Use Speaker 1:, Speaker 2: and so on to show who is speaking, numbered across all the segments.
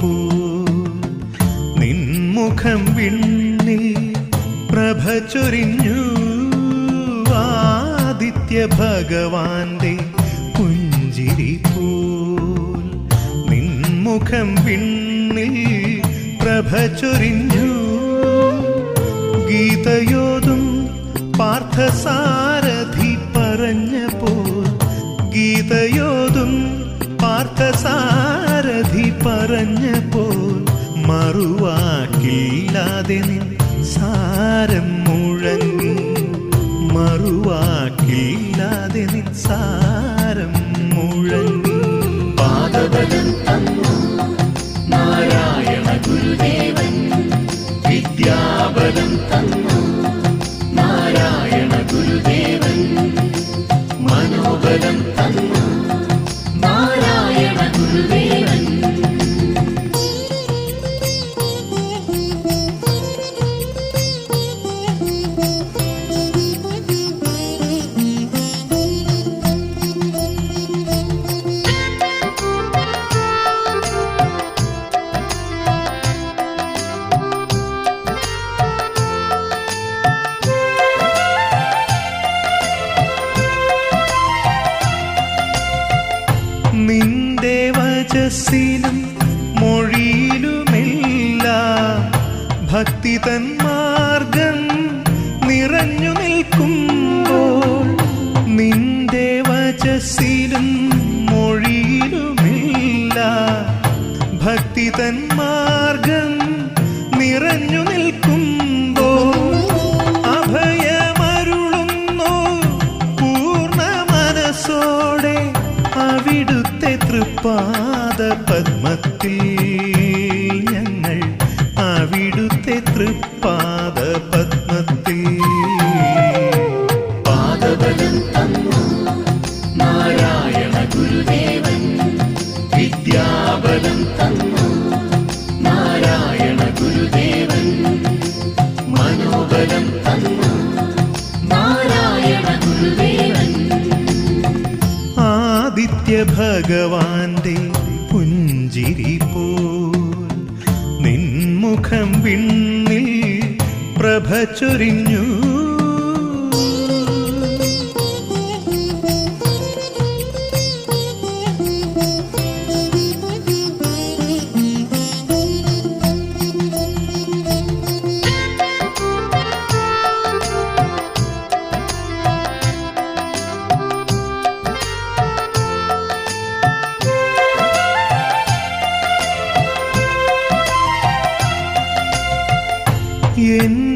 Speaker 1: പൂ നിൻമുഖം വിണ്ണിൽ പ്രഭ ചൊരിഞ്ഞു. ആദിത്യ ഭഗവാന്റെ പുഞ്ചിരി പോൽ നിൻമുഖം വിണ്ണിൽ പ്രഭ ചൊരിഞ്ഞു. ഗീതയോതും പാർത്ഥസാരഥി പാർത്ഥസാരഥി പറഞ്ഞപ്പോൾ മറുവാക്കില്ലാതെ നിൻ നാരായണ വചസ്സിലും മൊഴിയിലുമില്ല. ഭക്തി തൻ മാർഗം നിറഞ്ഞു നിൽക്കുമ്പോൾ നിന്റെ വചസ്സിലും മൊഴിയിലുമില്ല. ഭക്തി തൻ മാർഗം പത്മത്തിൽ ഞങ്ങൾ അവിടുത്തെ തൃപ്പാദ പത്മത്തിൽ പാദബലം തന്നു നാരായണ ഗുരുദേവൻ വിദ്യാബലം തന്നു നാരായണ ഗുരുദേവൻ മനോബലം തന്നു. ഭഗവാന്റെ പുഞ്ചിരി പോൽ നിൻമുഖം വിണ്ണിൽ പ്രഭ ചൊരിഞ്ഞു.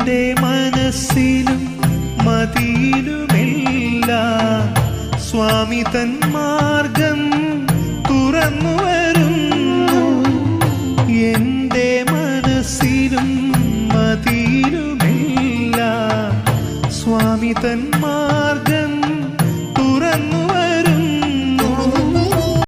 Speaker 1: എന്റെ മനസ്സിലും മതിയിലുമില്ല സ്വാമി തൻ മാർഗം തുറന്നു വരുന്നു. എന്റെ മനസ്സിലും മതിയിലുമില്ല സ്വാമി തൻ